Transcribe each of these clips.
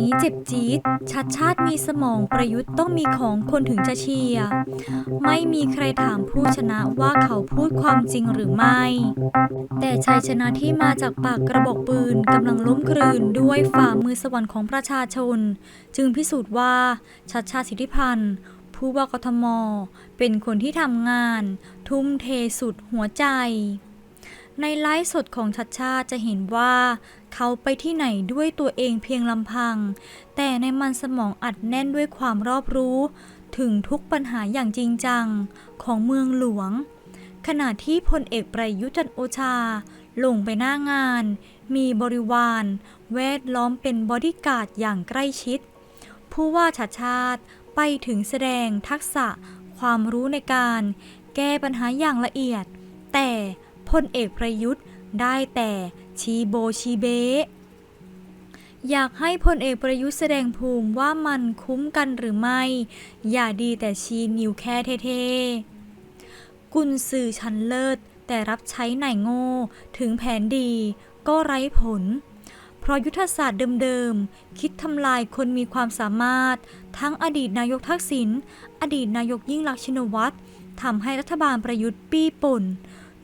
นี้เจ็บจี๊ดชัดชาติมีสมองประยุทธ์ต้องมีของคนถึงจะเชียร์ไม่มีใครถามผู้ชนะว่าเขาพูดความจริงหรือไม่ แต่ชัยชนะที่มาจากปากกระบอกปืนกำลังล้มคลืนด้วยฝ่ามือสวรรค์ของประชาชน จึงพิสูจน์ว่าชัดชาติสิทธิพันธ์ผู้ว่ากทม เป็นคนที่ทำงาน ทุ่มเทสุดหัวใจ ในไลฟ์สดของชัดชาติจะเห็นว่า เขาไปที่ไหนด้วยตัวเองเพียงลำพัง แต่ในมันสมองอัดแน่นด้วยความรอบรู้ ถึงทุกปัญหาอย่างจริงจังของเมืองหลวง ขณะที่พลเอกประยุจันโอชา ลงไปหน้างาน มีบริวาร แวดล้อมเป็นบอดี้การ์ดอย่างใกล้ชิด ผู้ว่าชาชาติไปถึงแสดงทักษะความรู้ในการ แก้ปัญหาอย่างละเอียด แต่ พลเอกประยุทธ์ได้แต่ชีโบชีเบอยากให้พลเอกประยุทธ์แสดงภูมิว่ามันคุ้มกันหรือไม่ อย่าดีแต่ชีนิวแค่เท่ๆ กุนสื่อชั้นเลิศ แต่รับใช้ไหนโง่ ถึงแผนดีก็ไร้ผล เพราะยุทธศาสตร์เดิมๆ คิดทำลายคนมีความสามารถ ทั้งอดีตนายกทักษิณ อดีตนายกยิ่งลักษณ์ชินวัตรทำให้รัฐบาลประยุทธ์ปี้ป่น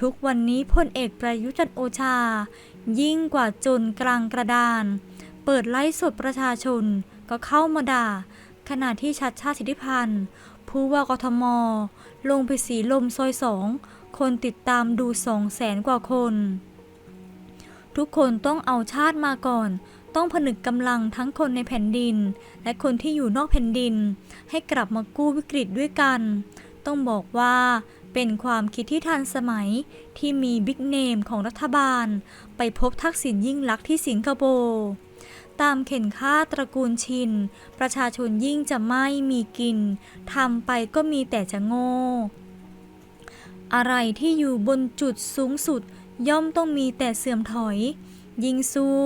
ทุกวันนี้พลเอกประยุจันโอชา ยิ่งกว่าจนกลางกระดาน เปิดไลฟ์สดประชาชนก็เข้ามาด่า ขณะที่ชัดชาติสิทธิพันธ์ ผู้ว่ากทม ลงไปสีลมซอยสองคนติดตามดูสองแสนกว่าคน ทุกคนต้องเอาชาติมาก่อน ต้องผนึกกำลังทั้งคนในแผ่นดิน และคนที่อยู่นอกแผ่นดิน ให้กลับมากู้วิกฤตด้วยกัน ต้องบอกว่า เป็นความคิดที่ทันสมัยที่มีบิ๊กเนมของรัฐบาล ไปพบทักษิณยิ่งลักษณ์ที่สิงคโปร์ตามเข็นค่าตระกูลชิน ประชาชนยิ่งจะไม่มีกินทำไปก็มีแต่จะโง่ อะไรที่อยู่บนจุดสูงสุดย่อมต้องมีแต่เสื่อมถอย ยิ่งสู้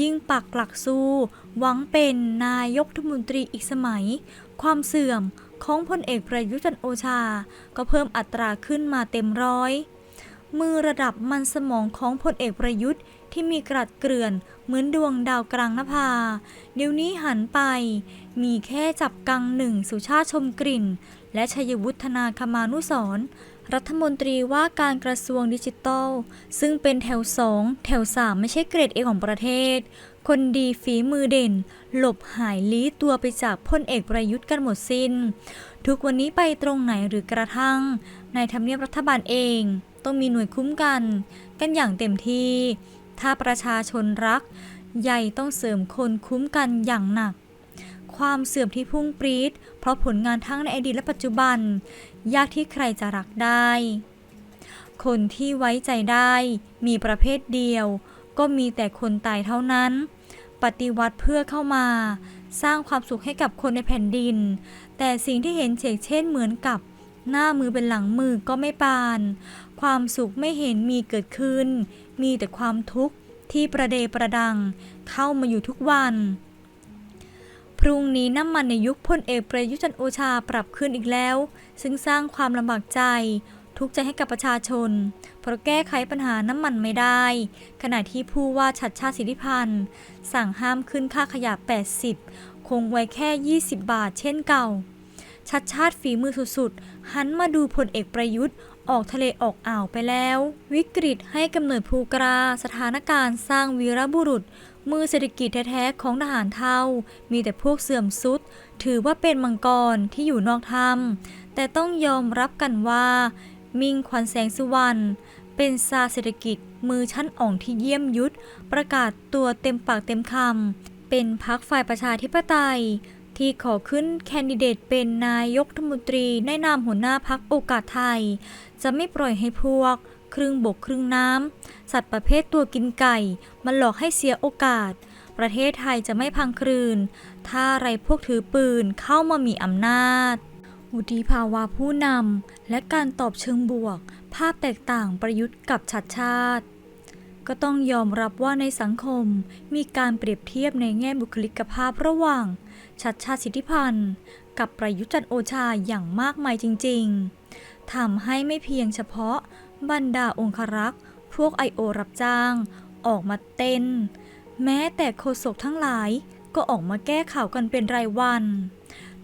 ยิ่งปักหลักสู้ หวังเป็นนายกรัฐมนตรีอีกสมัย ความเสื่อม ของพลเอกประยุทธ์จันโอชา ก็เพิ่มอัตราขึ้นมาเต็มร้อย มือระดับมันสมองของพลเอกประยุทธ์ที่มีกรัดเกลื่อนเหมือนดวงดาวกลางนภา เดี๋ยวนี้หันไป มีแค่จับกังหนึ่งสุชาติชมกลิ่น และชัยวุฒนาคมานุสร รัฐมนตรีว่าการกระทรวงดิจิทัล ซึ่งเป็นแถวสองแถวสามไม่ใช่เกรดเอของประเทศ คนดีฝีมือเด่น หลบหายลี้ตัวไปจากพลเอกประยุทธ์กันหมดสิน้น ทุกวันนี้ไปตรงไหนหรือกระทั่ง ในทำเนียบรัฐบาลเอง ต้องมีหน่วยคุ้มกัน กันอย่างเต็มที่ ถ้าประชาชนรัก ใหญ่ต้องเสริมคนคุ้มกันอย่างหนัก ความเสื่อมที่พุ่งปรี๊ดเพราะผลงานทั้งในอดีตและปัจจุบัน ยากที่ใครจะรักได้ คนที่ไว้ใจได้มีประเภทเดียว ก็มีแต่คนตายเท่านั้น ปฏิวัติเพื่อเข้ามา สร้างความสุขให้กับคนในแผ่นดิน แต่สิ่งที่เห็นเฉกเช่นเหมือนกับหน้ามือเป็นหลังมือก็ไม่ปาน ความสุขไม่เห็นมีเกิดขึ้น มีแต่ความทุกข์ที่ประเดประดัง เข้ามาอยู่ทุกวัน รุ่งนี้น้ำมันในยุคพลเอกประยุทธ์จันโอชาปรับขึ้นอีกแล้ว ซึ่งสร้างความลำบากใจ ทุกใจให้กับประชาชน เพราะแก้ไขปัญหาน้ำมันไม่ได้ ขณะที่ผู้ว่าชัดชาติสิทธิพันธ์สั่งห้ามขึ้นค่าขยะ 80 คงไว้แค่ 20 บาทเช่นเก่าชัดชาติฝีมือสุดๆ หันมาดูพลเอกประยุทธ์ ออกทะเลออกอ่าวไปแล้ว วิกฤตให้กำเนิดภูกราสถานการณ์สร้างวีรบุรุษ มือเศรษฐกิจแท้ๆของทหารเท่ามีแต่พวกเสื่อมสุด ถือว่าเป็นมังกรที่อยู่นอกถ้ำแต่ต้องยอมรับกันว่า มิ่งขวัญแสงสุวรรณเป็นซาเศรษฐกิจมือชั้นอ่องที่เยี่ยมยุทธประกาศตัวเต็มปากเต็มคำเป็นพักฝ่ายประชาธิปไตย ที่ขอขึ้นแคนดิเดตเป็นนายกรัฐมนตรีในนามหัวหน้าพักโอกาสไทย จะไม่ปล่อยให้พวก ครึ่งบกครึ่งน้ำ สัตว์ประเภทตัวกินไก่มาหลอกให้เสียโอกาส ประเทศไทยจะไม่พังคลืน ถ้าไรพวกถือปืนเข้ามามีอำนาจวุฒิภาวะผู้นำและการตอบเชิงบวก ภาพแตกต่างประยุทธ์กับชัดชาติ ก็ต้องยอมรับว่าในสังคมมีการเปรียบเทียบในแง่บุคลิกภาพระหว่างชัดชาติสิทธิพันธ์ กับประยุจันโอชาอย่างมากมายจริงๆทำให้ไม่เพียงเฉพาะบรรดาองครักษ์ พวกไอโอรับจ้าง ออกมาเต้น แม้แต่โฆษกทั้งหลายก็ออกมาแก้ข่าวกันเป็นรายวัน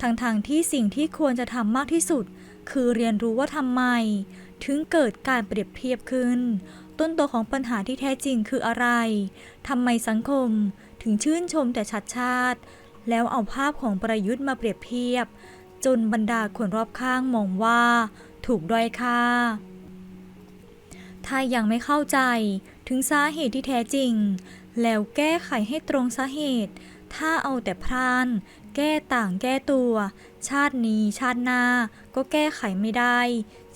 ทั้งๆทที่สิ่งที่ควรจะทำมากที่สุด คือเรียนรู้ว่าทำไม ถึงเกิดการเปรียบเทียบขึ้น ต้นตัวของปัญหาที่แท้จริงคืออะไรทำไมสังคมถึงชื่นชมแต่ชัดชาติ แล้วเอาภาพของประยุทธ์มาเปรียบเทียบ จนบรรดาคนรอบข้างมองว่าถูกด้อยค่า ถ้ายังไม่เข้าใจถึงสาเหตุที่แท้จริง แล้วแก้ไขให้ตรงสาเหตุ ถ้าเอาแต่พราน แก้ต่างแก้ตัว ชาตินี้ชาติหน้าก็แก้ไขไม่ได้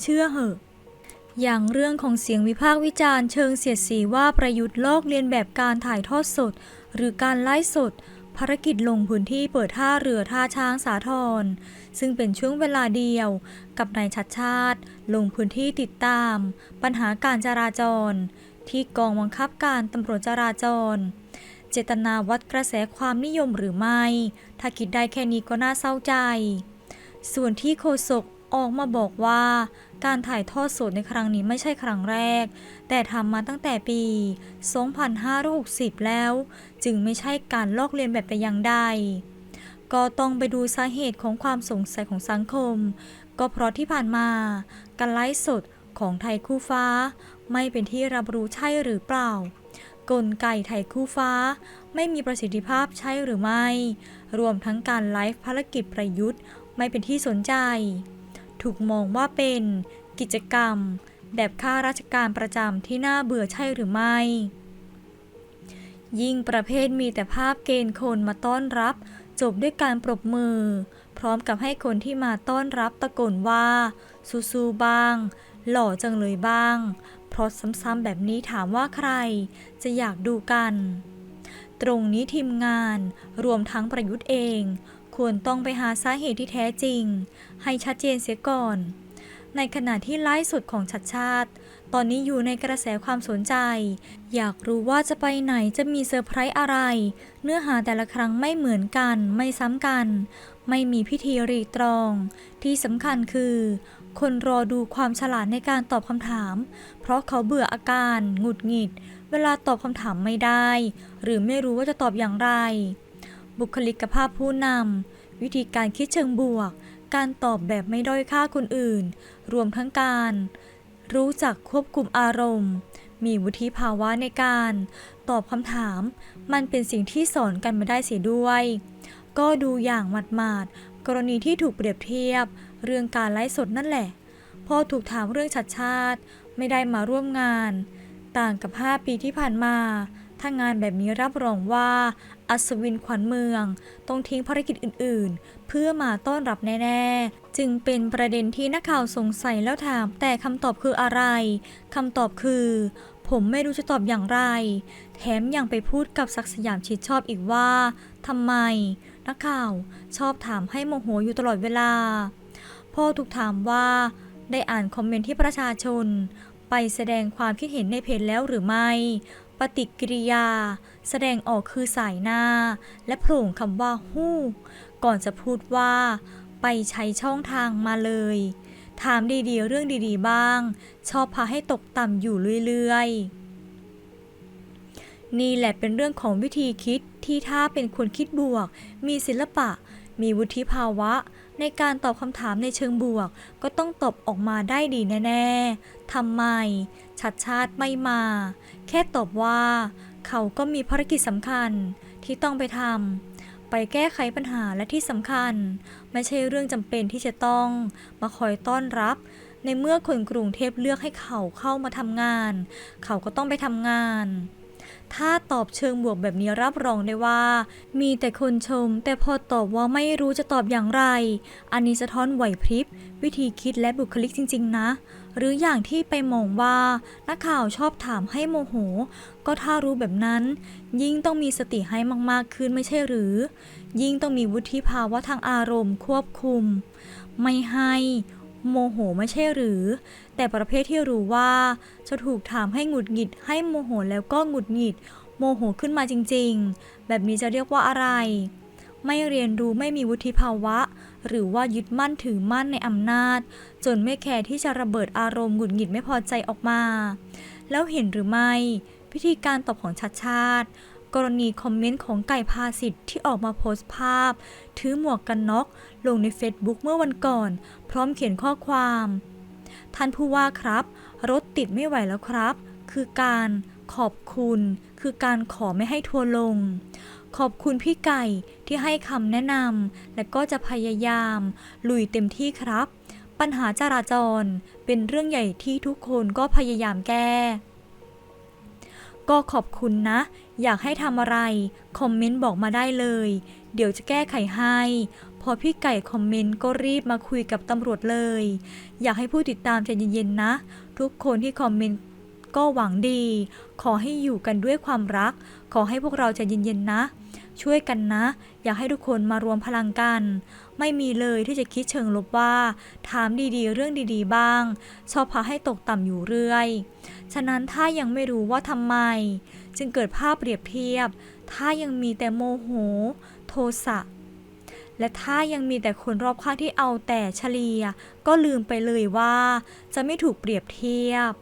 เชื่อเหอะอย่างเรื่องของเสียงวิพากษ์วิจารณ์เชิงเสียดสีว่าประยุทธ์ลอกเลียนแบบการถ่ายทอดสด หรือการไล่สด ภารกิจลงพื้นที่เปิดท่าเรือท่าช้างสาทร ซึ่งเป็นช่วงเวลาเดียวกับนายชัดชาติ ลงพื้นที่ติดตาม ปัญหาการจราจร ที่กองบังคับการตำรวจจราจร เจตนาวัดกระแสความนิยมหรือไม่ ถ้าคิดได้แค่นี้ก็น่าเศร้าใจ ส่วนที่โฆษก ออกมาบอกว่าการถ่ายทอดสดในครั้งนี้ไม่ใช่ครั้งแรก แต่ทำมาตั้งแต่ปี 2560 แล้ว จึงไม่ใช่การลอกเลียนแบบแต่อย่างใด ก็ต้องไปดูสาเหตุของความสงสัยของสังคม ก็เพราะที่ผ่านมา การไลฟ์สดของไทยคู่ฟ้า ไม่เป็นที่รับรู้ใช่หรือเปล่า กลไกไทยคู่ฟ้า ไม่มีประสิทธิภาพใช่หรือไม่ รวมทั้งการไลฟ์ภารกิจประยุทธ์ ไม่เป็นที่สนใจ ถูกมองว่าเป็นกิจกรรม แบบข้าราชการประจำที่น่าเบื่อใช่หรือไม่ ยิ่งประเภทมีแต่ภาพเกณฑ์คนมาต้อนรับ จบด้วยการปรบมือ พร้อมกับให้คนที่มาต้อนรับตะโกนว่าซูๆบ้าง หล่อจังเลยบ้าง เพราะซ้ำๆแบบนี้ถามว่าใคร จะอยากดูกัน ตรงนี้ทีมงานรวมทั้งประยุทธ์เอง ควรต้องไปหาสาเหตุที่แท้จริง ให้ชัดเจนเสียก่อน ในขณะที่ไลฟ์สดของชัดชาติ ตอนนี้อยู่ในกระแสความสนใจ อยากรู้ว่าจะไปไหนจะมีเซอร์ไพรส์อะไร เนื้อหาแต่ละครั้งไม่เหมือนกัน ไม่ซ้ำกัน ไม่มีพิธีรีตรอง ที่สำคัญคือ คนรอดูความฉลาดในการตอบคำถาม เพราะเขาเบื่ออาการหงุดหงิด เวลาตอบคำถามไม่ได้ หรือไม่รู้ว่าจะตอบอย่างไร บุคลิกภาพผู้นำ วิธีการคิดเชิงบวก การตอบแบบไม่ด้อยค่าคนอื่น รวมทั้งการ รู้จักควบคุมอารมณ์ มีวุฒิภาวะในการ ตอบคำถาม มันเป็นสิ่งที่สอนกันมาได้เสียด้วย ก็ดูอย่างหมาดๆ กรณีที่ถูกเปรียบเทียบ เรื่องการไลฟ์สดนั่นแหละ พอถูกถามเรื่องชัดชาติ ไม่ได้มาร่วมงาน ต่างกับ 5 ปีที่ผ่านมา ถ้างานแบบนี้รับรองว่า อัศวินขวัญเมือง ต้องทิ้งภารกิจอื่นๆ เพื่อมาต้อนรับแน่ ๆ จึงเป็นประเด็นที่นักข่าวสงสัยแล้วถาม แต่คำตอบคืออะไรคำตอบคือ ผมไม่รู้จะตอบอย่างไร แถมยังไปพูดกับศักสยามชิดชอบอีกว่าทำไม นักข่าวชอบถามให้โมโหอยู่ตลอดเวลาพ่อถูกถามว่าได้อ่านคอมเมนต์ที่ประชาชน ไปแสดงความคิดเห็นในเพจแล้วหรือไม่ ปฏิกิริยา แสดงออกคือสายหน้า และโผล่คำว่าฮู้ ก่อนจะพูดว่า ไปใช้ช่องทางมาเลย ถามดีๆ เรื่องดีๆ บ้าง ชอบพาให้ตกต่ำอยู่เรื่อยๆ นี่แหละเป็นเรื่องของวิธีคิดที่ถ้าเป็นคนคิดบวก มีศิลปะ มีวุฒิภาวะ ในการตอบคำถามในเชิงบวก ก็ต้องตอบออกมาได้ดีแน่ๆทำไม ชัดชาติไม่มา แค่ตอบว่า เขาก็มีภารกิจสำคัญที่ต้องไปทำไปแก้ไขปัญหาและที่สำคัญ ไม่ใช่เรื่องจำเป็นที่จะต้องมาคอยต้อนรับในเมื่อคนกรุงเทพเลือกให้เขาเข้ามาทำงาน เขาก็ต้องไปทำงาน ถ้าตอบเชิงบวกแบบนี้รับรองได้ว่า มีแต่คนชม แต่พอตอบว่าไม่รู้จะตอบอย่างไร อันนี้สะท้อนไหวพริบ วิธีคิดและบุคลิกจริง ๆ นะ หรืออย่างที่ไปมองว่า นักข่าวชอบถามให้โมโห ก็ถ้ารู้แบบนั้น ยิ่งต้องมีสติให้มากๆขึ้นไม่ใช่หรือ ยิ่งต้องมีวุฒิภาวะทางอารมณ์ควบคุม ไม่ให้ โมโหไม่ใช่หรือ แต่ประเภทที่รู้ว่า จะถูกถามให้หงุดหงิด ให้โมโหแล้วก็หงุดหงิด โมโหขึ้นมาจริงๆ แบบนี้จะเรียกว่าอะไร ไม่เรียนรู้ไม่มีวุฒิภาวะ หรือว่ายึดมั่นถือมั่นในอำนาจ จนไม่แคร์ที่จะระเบิดอารมณ์หงุดหงิดไม่พอใจออกมา แล้วเห็นหรือไม่ พิธีการตอบของชัดชาติ กรณีคอมเมนต์ของไก่พาสิทธิ์ที่ออกมาโพสต์ภาพ ถือหมวกกันน็อกลงใน Facebook เมื่อวันก่อน พร้อมเขียนข้อความ ท่านผู้ว่าครับ รถติดไม่ไหวแล้วครับ คือการขอบคุณ คือการขอไม่ให้ทัวร์ลง ขอบคุณพี่ไก่ที่ให้คำแนะนำและก็จะพยายาม ลุยเต็มที่ครับ ปัญหาจราจรเป็นเรื่องใหญ่ที่ทุกคนก็พยายามแก้ ก็ขอบคุณนะ อยากให้ทำอะไร คอมเมนต์บอกมาได้เลย เดี๋ยวจะแก้ไขให้ พอพี่ไก่คอมเมนต์ก็รีบมาคุยกับตำรวจเลย อยากให้ผู้ติดตามใจเย็นๆนะ ทุกคนที่คอมเมนต์ก็หวังดี ขอให้อยู่กันด้วยความรัก ขอให้พวกเราใจเย็นๆนะ ช่วยกันนะ อยากให้ทุกคนมารวมพลังกัน ไม่มีเลยที่จะคิดเชิงลบว่า ถามดีๆ เรื่องดีๆ บ้าง ชอบพาให้ตกต่ำอยู่เรื่อย ฉะนั้นถ้ายังไม่รู้ว่าทำไม จึงเกิดภาพเปรียบเทียบ ถ้ายังมีแต่โมโห โทสะและถ้ายังมีแต่คนรอบข้างที่เอาแต่เฉลีย ก็ลืมไปเลยว่า จะไม่ถูกเปรียบเทียบ